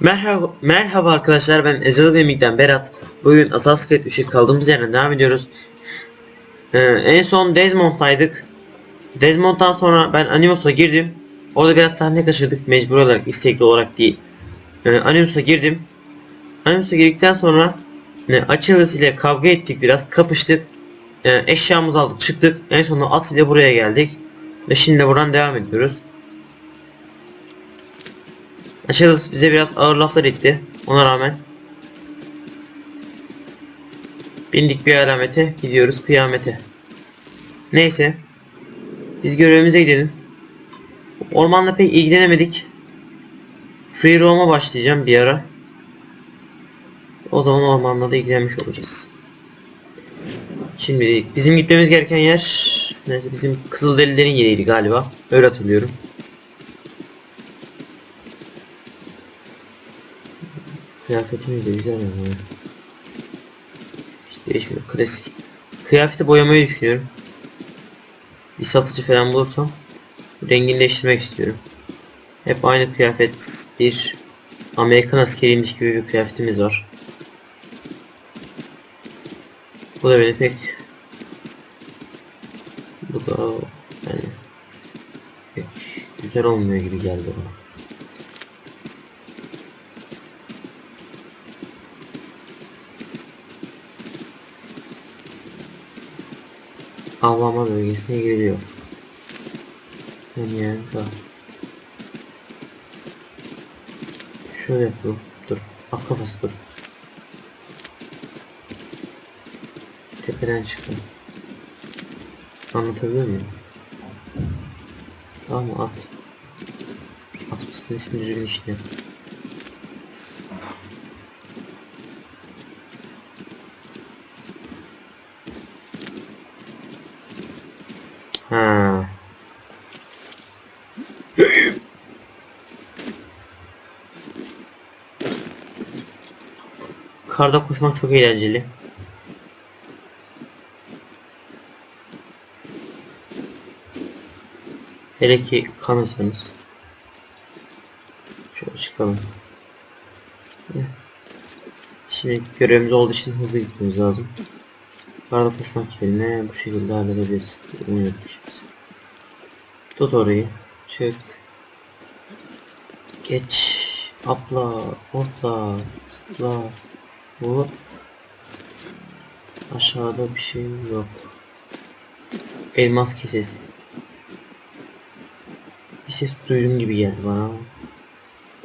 Merhaba, merhaba arkadaşlar ben Ezreal Gaming'den Berat. Bugün Assassin's Creed 3'e kaldığımız yerden devam ediyoruz. Ee, en son Desmond'daydık. Desmond'dan sonra ben Animus'a girdim. Orada biraz sahne kaçırdık mecbur olarak istekli olarak değil. Ee, Animus'a girdim. Animus'a girdikten sonra ne, Achilles ile kavga ettik biraz kapıştık. Ee, eşyamızı aldık çıktık. En sonunda at ile buraya geldik. Ve şimdi buradan devam ediyoruz. Achilles bize biraz ağır laflar etti. Ona rağmen. Bindik bir alamete gidiyoruz kıyamete. Neyse. Biz görevimize gidelim. Ormanla pek ilgilenemedik. Free roam'a başlayacağım bir ara. O zaman ormanla da ilgilenmiş olacağız. Şimdi bizim gitmemiz gereken yer neyse bizim Kızılderililerin yeriydi galiba. Öyle hatırlıyorum. Kıyafetimiz de güzel ama. Hiç değişmiyor. Klasik. Kıyafeti boyamayı düşünüyorum. Bir satıcı falan bulursam rengini değiştirmek istiyorum. Hep aynı kıyafet bir Amerikan askeriymiş gibi bir kıyafetimiz var. Bu da beni pek bu da yani pek güzel olmuyor gibi geldi bana. Avlanma bölgesine giriliyor. Yani da. Şöyle yapıyorum. Dur. At dur. Tepeden çıkın. Anlatabiliyor muyum? Tamam? At. At mısın? İsmi düzgün işte. Ha. Karda koşmak çok eğlenceli. Hele ki kanırsanız. Şöyle çıkalım. Şimdi görevimiz olduğu için hızlı gitmemiz lazım. Karda koşmak yerine bu şekilde halledebiliriz. Unutmuşuz. Tut orayı. Çık. Geç. Atla. Hopla. Zıpla. Hop. Aşağıda bir şey yok. Elmas kesesi. Bir ses duydum gibi geldi bana.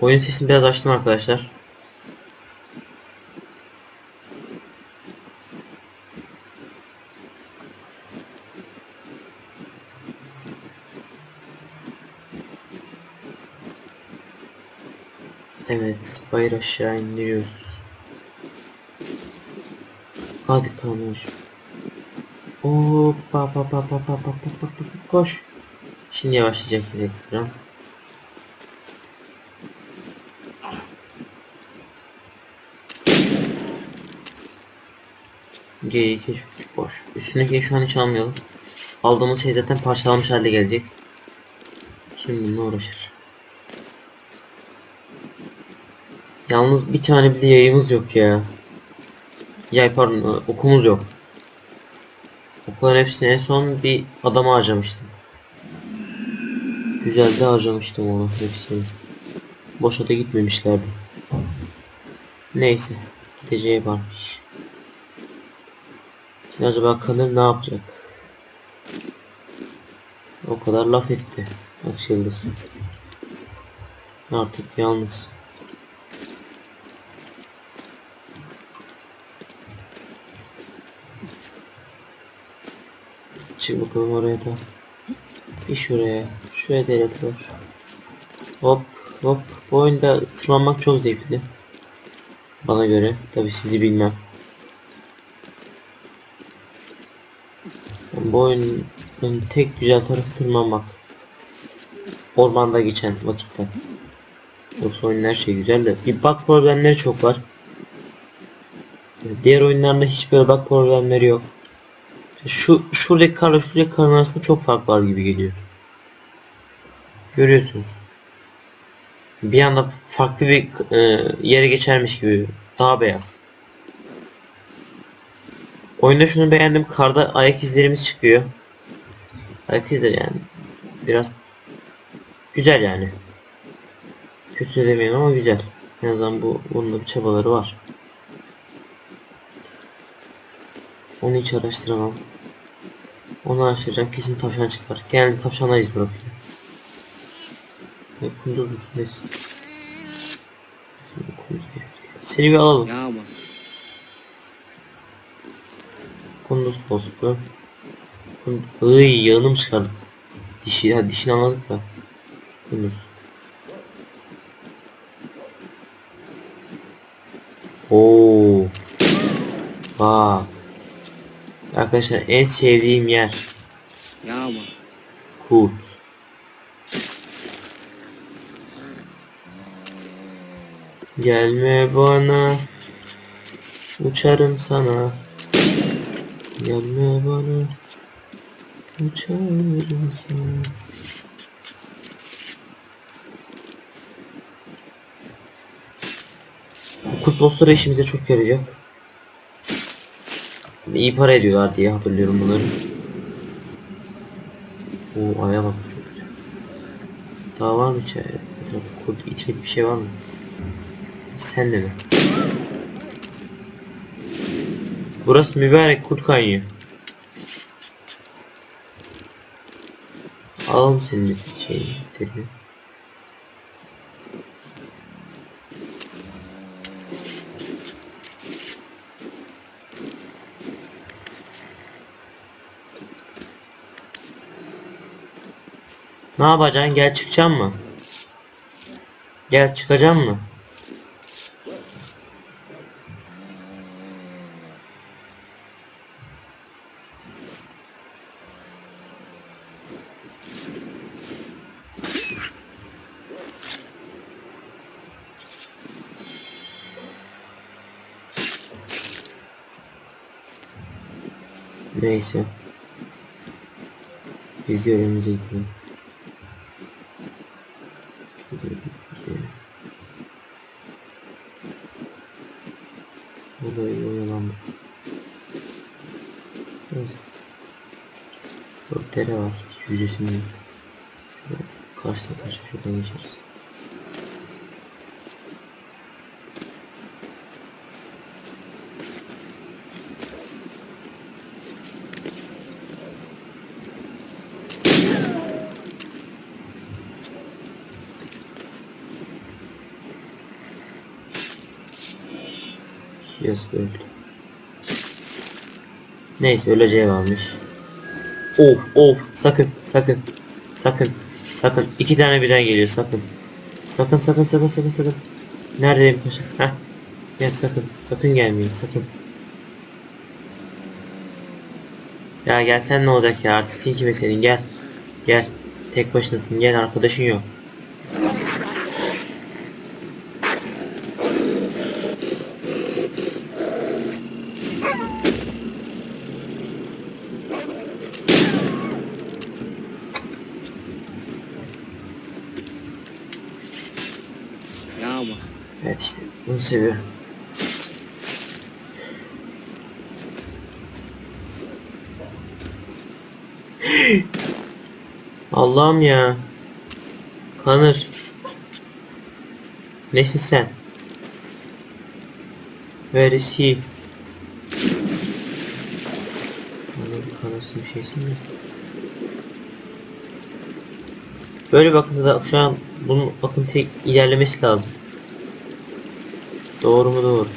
Oyun sesini biraz açtım arkadaşlar. Evet, bayır aşağı indiriyoruz. Hadi kanuş. Hoppa pa pa pa pa pa pa pa pa koş. Şimdi yavaşlayacak ekran. G'yi keşfettik boş. Üstündeki şu an hiç almayalım. Aldığımız şey zaten parçalanmış halde gelecek. Şimdi bununla uğraşır. Yalnız bir tane bile yayımız yok ya. Yay pardon okumuz yok. Okuların hepsini en son bir adama harcamıştım. Güzel de harcamıştım onu hepsini. Boşa da gitmemişlerdi. Neyse. Gideceği varmış. Şimdi acaba kadın ne yapacak? O kadar laf etti. Bak yıldız. Artık yalnız. Çık bakalım oraya da. Bir şuraya. Şuraya devlet var. Hop hop. Bu oyunda tırmanmak çok zevkli. Bana göre. Tabi sizi bilmem. Bu oyunun tek güzel tarafı tırmanmak. Ormanda geçen vakitten. Yoksa oyunun her şey güzel de bir bug problemleri çok var. Diğer oyunlarda hiç böyle bug problemleri yok. Şu şuradaki karla şuradaki karın arasında çok fark var gibi geliyor. Görüyorsunuz. bir anda farklı bir e, yere geçermiş gibi daha beyaz. Oyunda şunu beğendim karda ayak izlerimiz çıkıyor. Ayak izleri yani biraz güzel yani. Kötü de demeyelim ama güzel. En azından bu bunun da bir çabaları var. Onu hiç araştıramam. Onu araştıracağım kesin tavşan çıkar. Genelde tavşanlar iz bırakıyor. Ne kunduz musun nesin? Bizim kunduz değil. Seni bir alalım. Kunduz postu. Kunduz. Iy yağını mı çıkardık? Dişi, ya dişini anladık ya. Kunduz. Oo. Bak. Arkadaşlar en sevdiğim yer. Man. Kurt. Gelme bana Uçarım sana Gelme bana Uçarım sana Kurt bossları işimize çok yarayacak. İyi para ediyorlar diye hatırlıyorum bunları. Oo aya bak çok güzel. Daha var mı içeride? Etrafta kurt itmek bir şey var mı? Sen de mi? Burası mübarek kurt kaynıyor. Alalım senin şeyini, derini. Ne yapacaksın? Gel çıkacaksın mı? Gel çıkacaksın mı? Neyse. Biz görevimize gidelim. Gidelim. Burada iyi. Burada dere var. Yüzesini. Şöyle karşıya karşı şuradan geçeriz. Öldü. Neyse öleceği varmış. Of of sakın sakın sakın sakın iki tane birden geliyor sakın. Sakın sakın sakın sakın sakın. Neredeyim paşa? Heh. Gel sakın sakın gelmeyin sakın. Ya gel sen ne olacak ya artistin kime senin gel. Gel. Tek başınasın gel arkadaşın yok. Ja, man. Evet işte bunu seviyorum. Allah'ım ya. Kanır. Nesin sen? Where is he? Kanır, kanırsın bir şeysin mi? Böyle bakınca da şu an bunun bakın tek ilerlemesi lazım. Doğru mu doğru.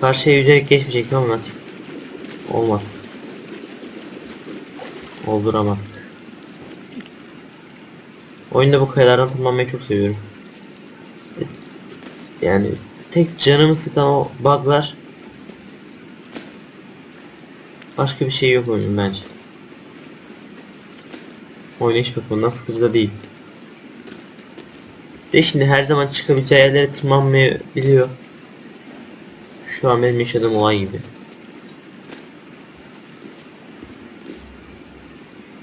Karşıya yüzerek geçmeyecek ama nasip. Olmadı. Olduramadık. Oyunda bu kayalardan tırmanmayı çok seviyorum. Yani tek canımı sıkan o buglar Başka bir şey yok oyunun bence. Oynayış bakımından sıkıcı da değil. De şimdi her zaman çıkabileceği yerlere tırmanmayabiliyor. Şu an benim yaşadığım olay gibi.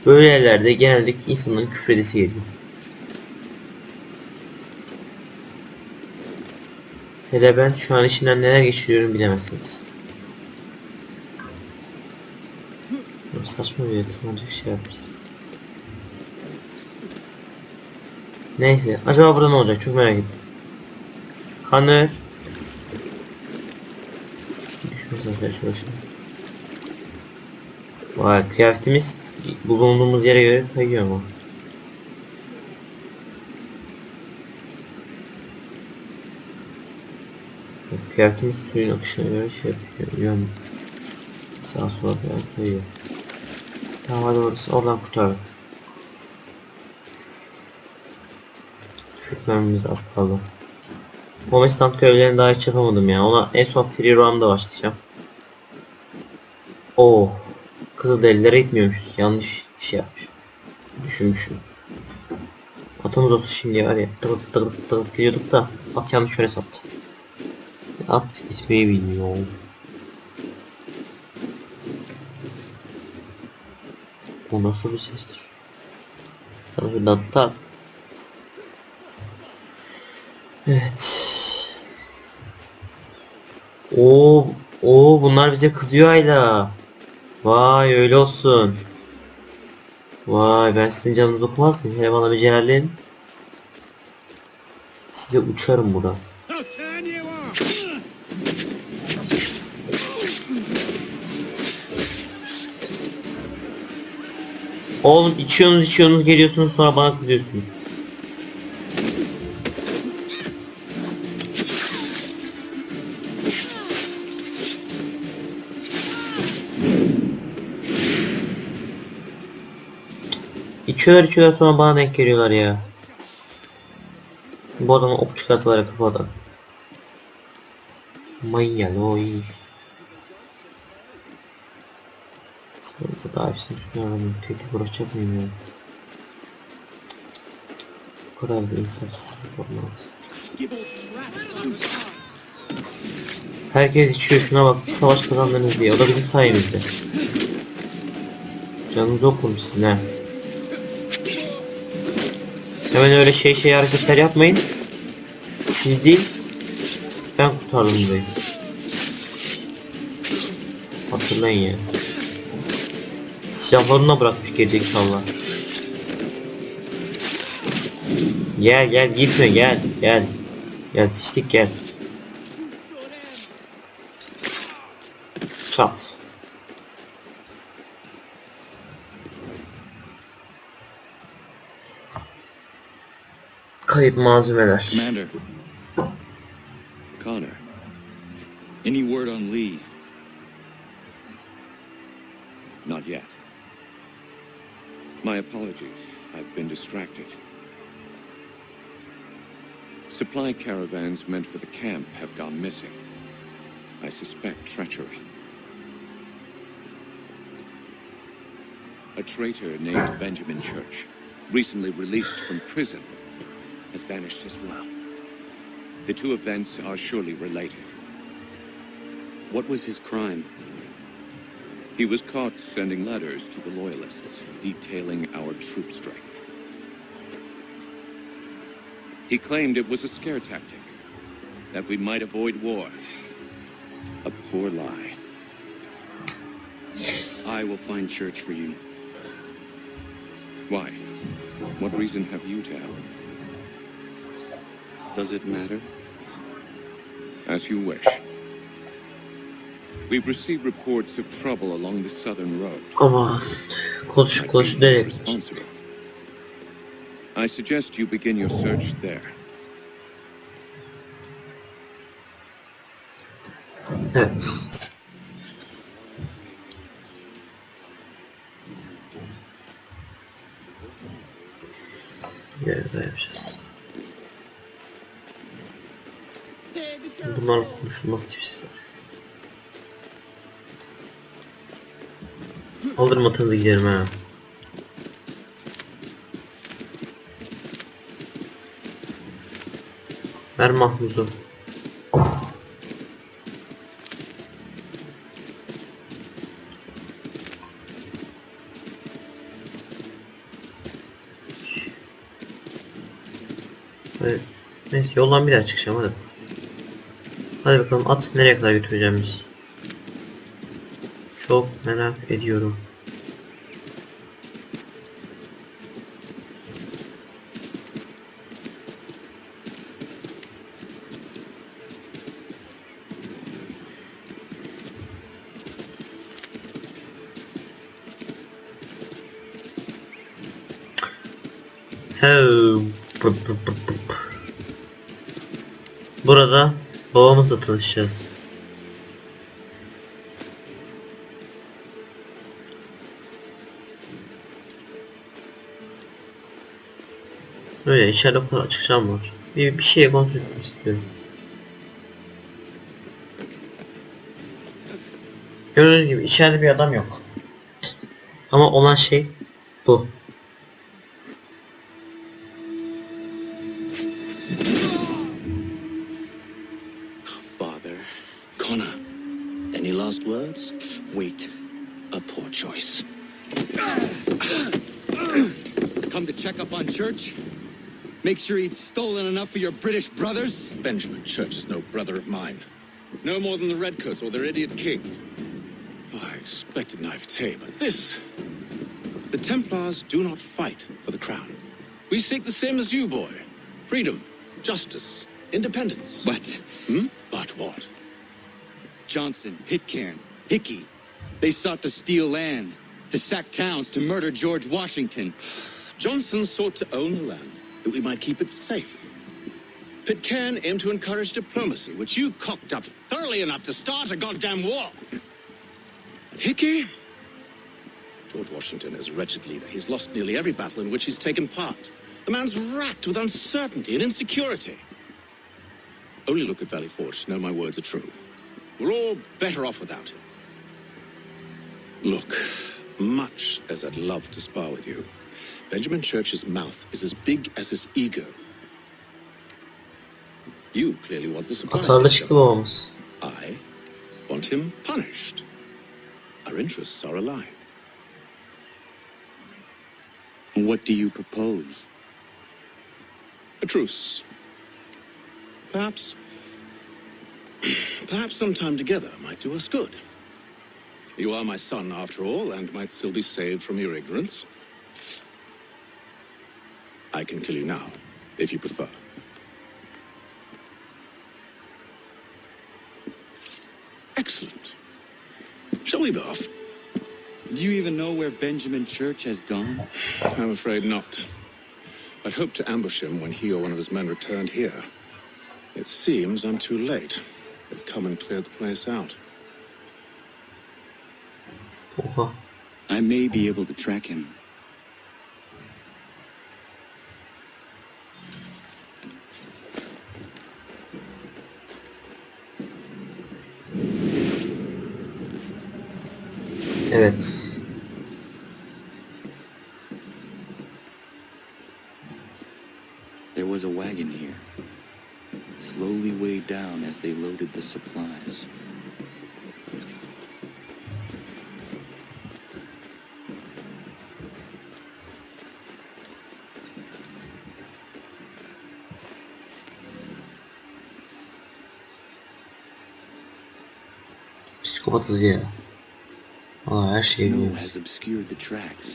Böyle yerlerde genellikle insanların küfredesi geliyor. Hele ben şu an içinden neler geçiriyorum bilemezsiniz. Saçma bir yatırmancı şey yapmışlar. Neyse acaba burada ne olacak çok merak ettim. Kanır. Düşmez arkadaşlar şimdi. Vay kıyafetimiz bulunduğumuz yere göre kayıyor. Evet, kıyafetimiz suyun akışına göre şey yapıyor. Yön sağa sola falan kayıyor. Tamam hadi orası oradan kurtardık. Mermimiz az kaldı. Homestant görevlerini daha hiç yapamadım ya. Ona en son Free Round'da başlayacağım. Oo. Kızılderililere gitmiyormuşuz. Yanlış şey yapmış. Düşünmüşüm. Atımız olsa şimdi var ya tırıp tırıp tırıp gidiyorduk da at yanlış yöne saptı. At gitmeyi bilmiyor. Bu nasıl bir sestir? Sana şuradan tak. Evet. Oo, oo bunlar bize kızıyor Ayla. Vay öyle olsun. Vay ben sizin canınızı okumaz mıyım? Hele bana bir celalleyin. Size uçarım burada. I'll turn you off! Oğlum içiyorsunuz içiyorsunuz geliyorsunuz sonra bana kızıyorsunuz. İçiyorlar içiyorlar sonra bana denk geliyorlar ya. Bu adama ok çıkartı var ya kafadan. Manyal o iyi. Sonra bu daha işte şunu alalım. Tek tek uğraşacak mıyım ya? Bu kadar da insafsızlık olmaz. Herkes içiyor şuna bak bir savaş kazandınız diye. O da bizim sayemizde. Canınızı okurum sizin ha. Hemen öyle şey şey hareketler yapmayın. Siz değil. Ben kurtardım burayı. Hatırlayın ya. Silahlarına bırakmış gelecek inşallah. Gel gel gitme gel gel. Gel pislik gel. Kayıp malzemeler. Commander. Connor. Any word on Lee? Not yet. My apologies. I've been distracted. Supply caravans meant for the camp have gone missing. I suspect treachery. A traitor named Benjamin Church, recently released from prison, has vanished as well. The two events are surely related. What was his crime? He was caught sending letters to the Loyalists detailing our troop strength. He claimed it was a scare tactic, that we might avoid war. A poor lie. I will find church for you. Why? What reason have you to help? Does it matter? As you wish. We've received reports of trouble along the southern road. Aman. Konuş Might konuş be nereye? responsible. I suggest you begin your search there. Evet. Yerde yapacağız. Bunlar konuşulmaz tipsizler. Alırım atınızı giderim ha. Ver mahmuzu. Evet. Neyse yoldan bir daha çıkacağım hadi. Hadi bakalım at nereye kadar götüreceğim biz. Çok merak ediyorum. Babamızla tanışacağız. Öyle içeride açık cam var. Bir, bir şeye kontrol etmek istiyorum. Gördüğünüz gibi içeride bir adam yok. Ama olan şey bu. Wait. A poor choice. Come to check up on Church? Make sure he'd stolen enough for your British brothers? Benjamin Church is no brother of mine. No more than the Redcoats or their idiot king. Oh, I expected naivete, but this. The Templars do not fight for the crown. We seek the same as you, boy freedom, justice, independence. But Hmm? But what? Johnson, Pitcairn, Hickey, they sought to steal land, to sack towns, to murder George Washington. Johnson sought to own the land that we might keep it safe. Pitcairn aimed to encourage diplomacy, which you cocked up thoroughly enough to start a goddamn war. And Hickey? George Washington is a wretched leader. He's lost nearly every battle in which he's taken part. The man's racked with uncertainty and insecurity. Only look at Valley Forge to know my words are true. We're all better off without him. Look, much as I'd love to spar with you, Benjamin Church's mouth is as big as his ego. You clearly want the supply Atarlı system. çıktı babamız. I want him punished. Our interests are aligned. What do you propose? A truce. Perhaps. Perhaps some time together might do us good. You are my son, after all, and might still be saved from your ignorance. I can kill you now, if you prefer. Excellent. Shall we be off? Do you even know where Benjamin Church has gone? I'm afraid not. I'd hoped to ambush him when he or one of his men returned here. It seems I'm too late. They've come and cleared the place out. Oha. I may be able to track him. Evet. There was a wagon here. Slowly weighed down as they loaded the supplies. Psikopatız ya. Aa her şeyi Snow has obscured the tracks,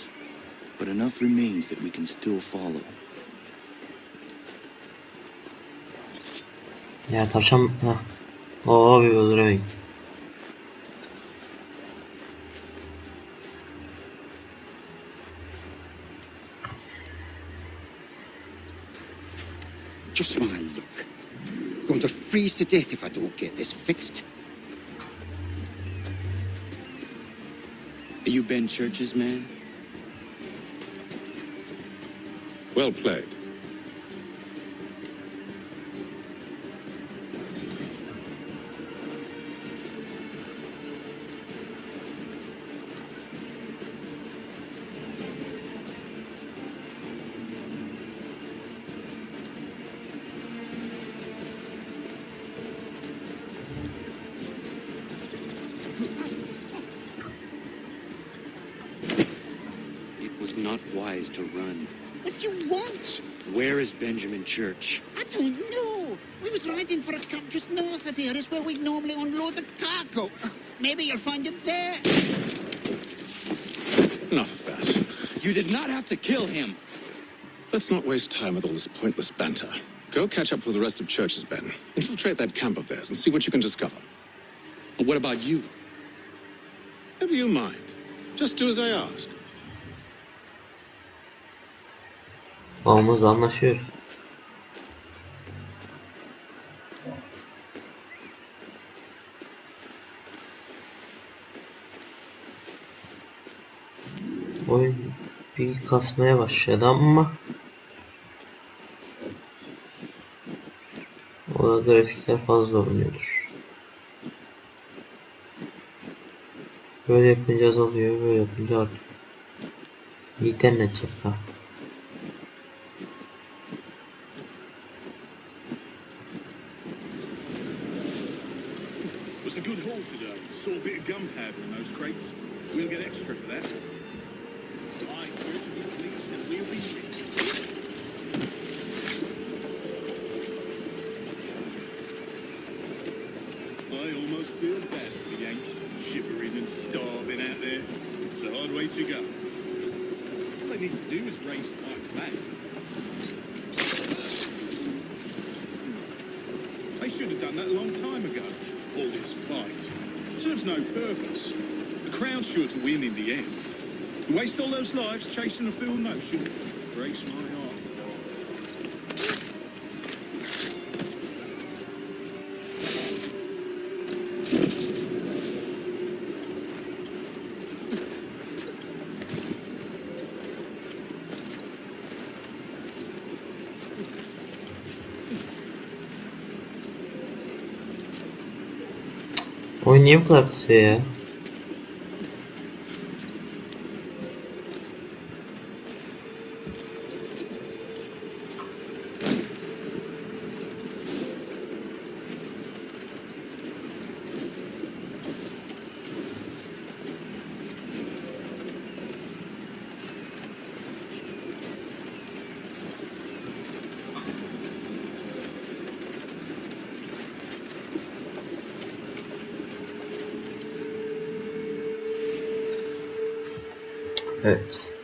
but enough remains that we can still follow. Ya tavşan... Hah. Oo bir öldüremeyin. Just my luck. Going to freeze to death if I don't get this fixed. You Ben Church's man? Well played. Not wise to run. What do you want? Where is Benjamin Church? I don't know. We was riding for a camp just north of here. Is where we normally unload the cargo. Maybe you'll find him there. Enough of that. You did not have to kill him. Let's not waste time with all this pointless banter. Go catch up with the rest of Church's men. Infiltrate that camp of theirs and see what you can discover. But what about you? Never you mind. Just do as I ask. Babamız anlaşıyoruz. Oyun bir kasmaya başladı ama o da grafikler fazla oynuyordur. Böyle yapınca azalıyor, böyle yapınca artıyor. İnternet çapa. Almost feel bad for the Yanks, shivering and starving out there. It's a hard way to go. All they need to do is race white flag. They should have done that a long time ago. All this fight serves no purpose. The crown's sure to win in the end. To waste all those lives chasing a field notion breaks my heart. Oyun niye Evet.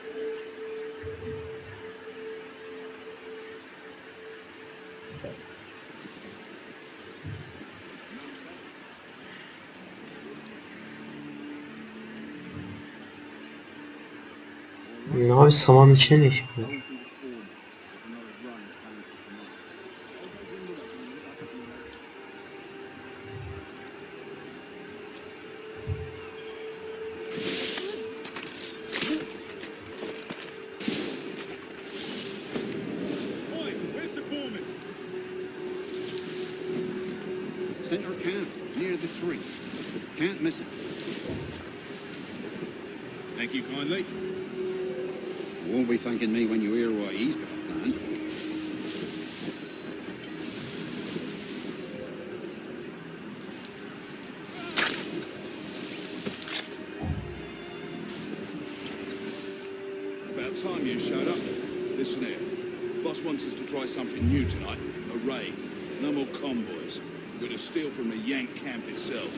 Abi samanın içine ne iş yapıyor? Tree. Can't miss it. Thank you kindly. You won't be thanking me when you hear what he's got planned. About time you showed up. Listen here. Boss wants us to try something new tonight. A raid. No more convoys. We're to steal from the Yank camp itself.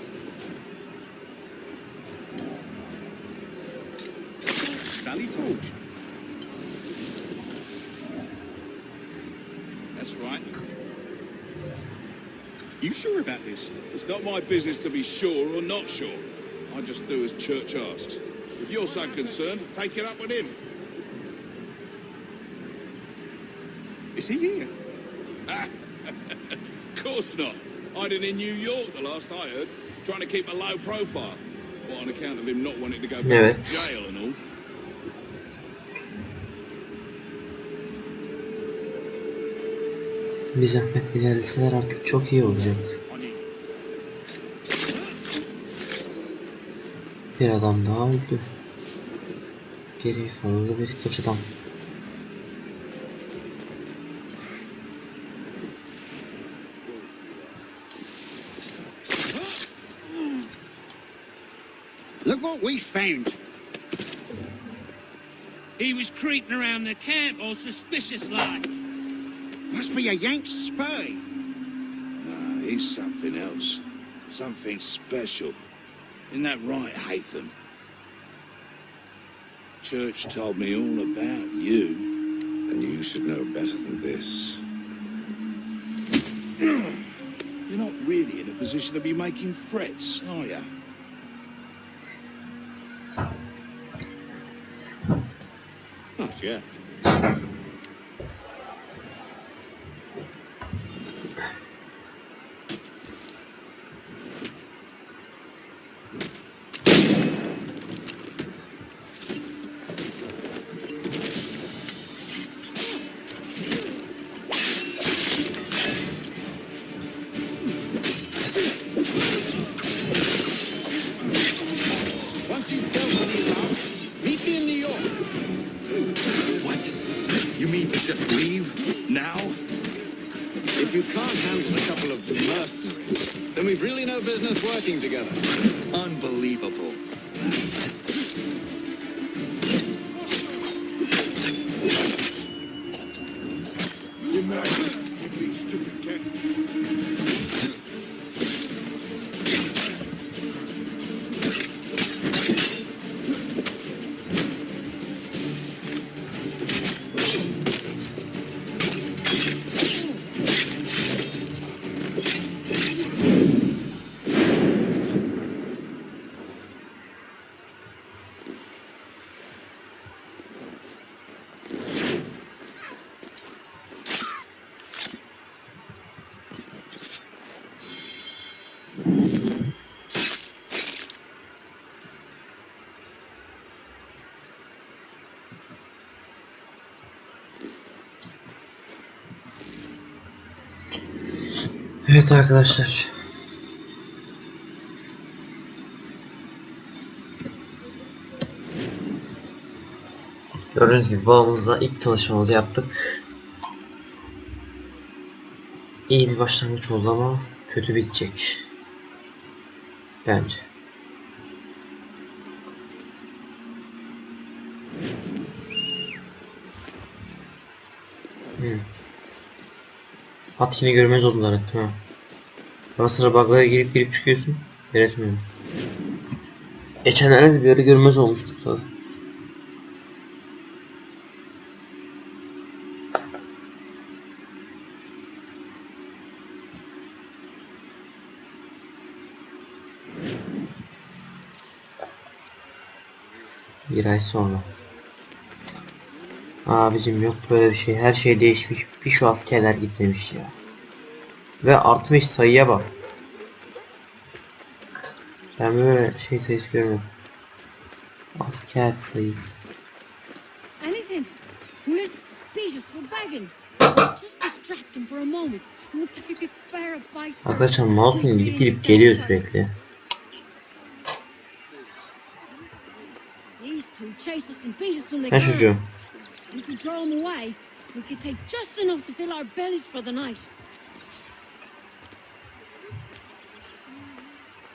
Valley Forge. That's right. You sure about this? It's not my business to be sure or not sure. I just do as Church asks. If you're so concerned, take it up with him. Is he here? of course not. Hiding in New York, the last I heard, trying to keep a low profile. What, on account of him not wanting to go back Evet. to jail and all? Bir zahmet ilerleseler artık çok iyi olacak. Bir adam daha öldü. Geriye kaldı birkaç adam. What we found. He was creeping around the camp all suspicious like. Must be a Yank spy. Ah, he's something else. Something special. Isn't that right, Hatham? Church told me all about you. And you should know better than this. You're not really in a position to be making threats, are you? Not just leave? Now? If you can't handle a couple of mercenaries, then we've really no business working together. Unbelievable. Evet arkadaşlar. Gördüğünüz gibi babamızla ilk tanışmamızı yaptık. İyi bir başlangıç oldu ama kötü bitecek. Bence. Hmm. At yine görmez oldular ha. Ara sıra bug'lara girip girip çıkıyorsun. Öğretmiyorum. Geçenlerde de bir ara görmez olmuştuk zaten. Bir ay sonra. Abicim yok böyle bir şey. Her şey değişmiş. Bir şu askerler gitmemiş ya. Ve artmış sayıya bak. Ben böyle şey sayısı görmedim. Asker sayısı. Anything? We'll beat us for begging. Just distract him for a moment. Arkadaşlar mouse'un gidip gidip geliyor sürekli. These two chase us and beat us when they Ben çocuğum. Throw them away. We could take just enough to fill our bellies for the night.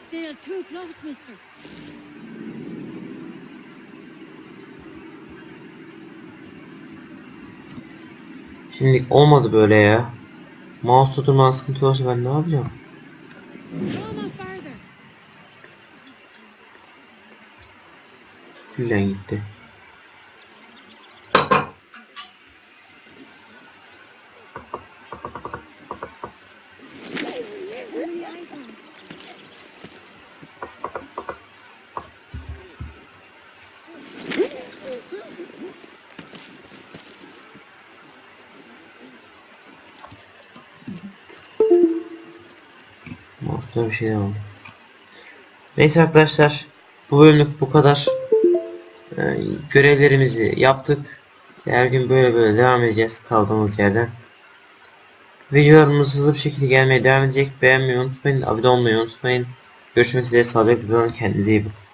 Still too close, mister. Şimdilik olmadı böyle ya. Mouse'da durman sıkıntı olursa ben ne yapacağım? Fullen gitti. Bir şeyler oldu. Neyse arkadaşlar. Bu bölümlük bu kadar. Ee, görevlerimizi yaptık. Her gün böyle böyle devam edeceğiz kaldığımız yerden. Videolarımız hızlı bir şekilde gelmeye devam edecek. Beğenmeyi unutmayın, abone olmayı unutmayın. Görüşmek üzere, sağlıcakla kalın, kendinize iyi bakın.